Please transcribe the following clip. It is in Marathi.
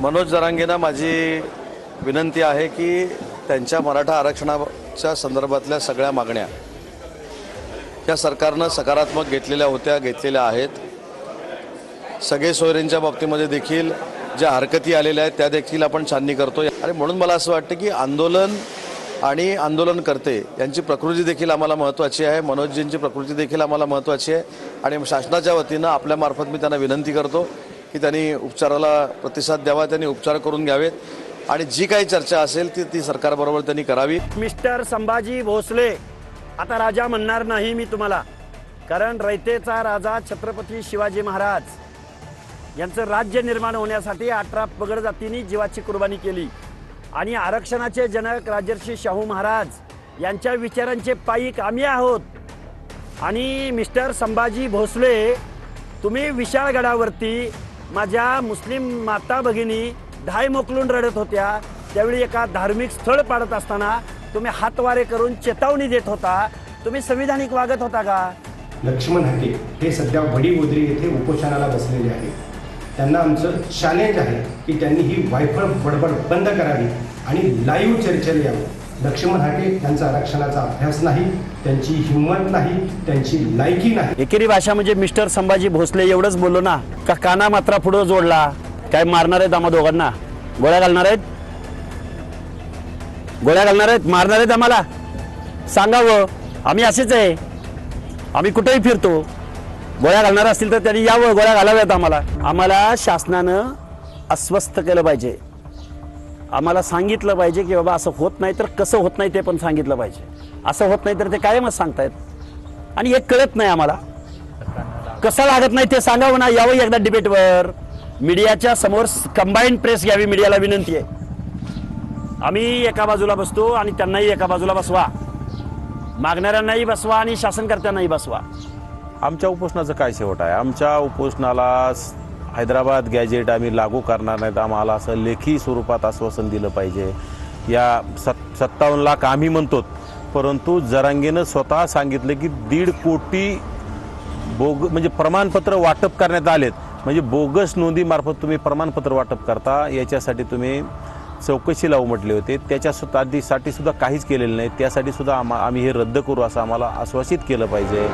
मनोज जरांगेंना माझी विनंती आहे की त्यांच्या मराठा आरक्षणाच्या संदर्भातल्या सगळ्या मागण्या या सरकारनं सकारात्मक घेतलेल्या होत्या घेतलेल्या आहेत. सगळे सोयरींच्या बाबतीमध्ये देखील ज्या हरकती आलेल्या आहेत त्या देखील आपण छाननी करतो आणि म्हणून मला असं वाटतं की आंदोलन आणि आंदोलनकर्ते यांची प्रकृती देखील आम्हाला महत्त्वाची आहे. मनोजजींची प्रकृती देखील आम्हाला महत्त्वाची आहे. आणि शासनाच्या वतीनं आपल्यामार्फत मी त्यांना विनंती करतो की त्यांनी उपचाराला प्रतिसाद द्यावा त्यांनी उपचार करून घ्यावेत. आणि जी काही चर्चा असेल ती ती सरकारबरोबर त्यांनी करावी. मिस्टर संभाजी भोसले आता राजा म्हणणार नाही मी तुम्हाला. कारण रयतेचा राजा छत्रपती शिवाजी महाराज यांचं राज्य निर्माण होण्यासाठी अठरा पगड जातींनी जीवाची कुर्बानी केली. आणि आरक्षणाचे जनक राजर्षी शाहू महाराज यांच्या विचारांचे पायी आम्ही आहोत. आणि मिस्टर संभाजी भोसले तुम्ही विशाळगडावरती माझ्या मुस्लिम माता भगिनी धाय मोकलून रडत होत्या. त्यावेळी एका धार्मिक स्थळ पाडत असताना तुम्ही हातवारे करून चेतावणी देत होता. तुम्ही संविधानिक वागत होता का? लक्ष्मण हाके हे सध्या वडीगोद्री येथे उपोषणाला बसलेले आहेत. त्यांना आमचं चॅलेंज आहे की त्यांनी ही वायफळ बडबड बंद करावी आणि लाईव्ह चर्चेला यावं. लक्ष्मण हाके यांचा आरक्षणाचा अभ्यास नाही त्यांची हिंमत नाही त्यांची लायकी नाही. एकेरी भाषा म्हणजे मिस्टर संभाजी भोसले एवढंच बोललो ना का काना मात्रा पुढं जोडला काय मारणार आहेत आम्हा दोघांना? गोळ्या घालणार आहेत? गोळ्या घालणार आहेत? मारणार आहेत आम्हाला? सांगावं. आम्ही असेच आहे. आम्ही कुठेही फिरतो. गोळ्या घालणार असतील तर त्यांनी यावं गोळ्या घालाव्यात आम्हाला. आम्हाला शासनानं अस्वस्थ केलं पाहिजे. आम्हाला सांगितलं पाहिजे की बाबा असं होत नाही तर कसं होत नाही ते पण सांगितलं पाहिजे. असं होत नाही तर ते कायमच सांगतायत. आणि एक कळत नाही आम्हाला. कसं लागत नाही ते सांगावं ना? यावं एकदा डिबेटवर. मीडियाच्या समोर कंबाईंड प्रेस घ्यावी मीडियाला विनंती आहे. आम्ही एका बाजूला बसतो आणि त्यांनाही एका बाजूला बसवा. मागणाऱ्यांनाही बसवा आणि शासनकर्त्यांनाही बसवा. आमच्या उपोषणाचं काय शेवट आहे? आमच्या उपोषणाला हैदराबाद गॅजेट आम्ही लागू करणार नाहीत. आम्हाला असं लेखी स्वरूपात आश्वासन दिलं पाहिजे. या सत् सत्तावन्न लाख आम्ही म्हणतो परंतु जरांगेनं स्वतः सांगितलं की दीड कोटी बोग म्हणजे प्रमाणपत्र वाटप करण्यात आलेत. म्हणजे बोगस नोंदीमार्फत तुम्ही प्रमाणपत्र वाटप करता. याच्यासाठी तुम्ही चौकशी लावू म्हटले होते. त्याच्या सुद्धा आधीसाठी सुद्धा काहीच केलेलं नाही. त्यासाठी सुद्धा आम्हा आम्ही हे रद्द करू असं आम्हाला आश्वासित केलं पाहिजे.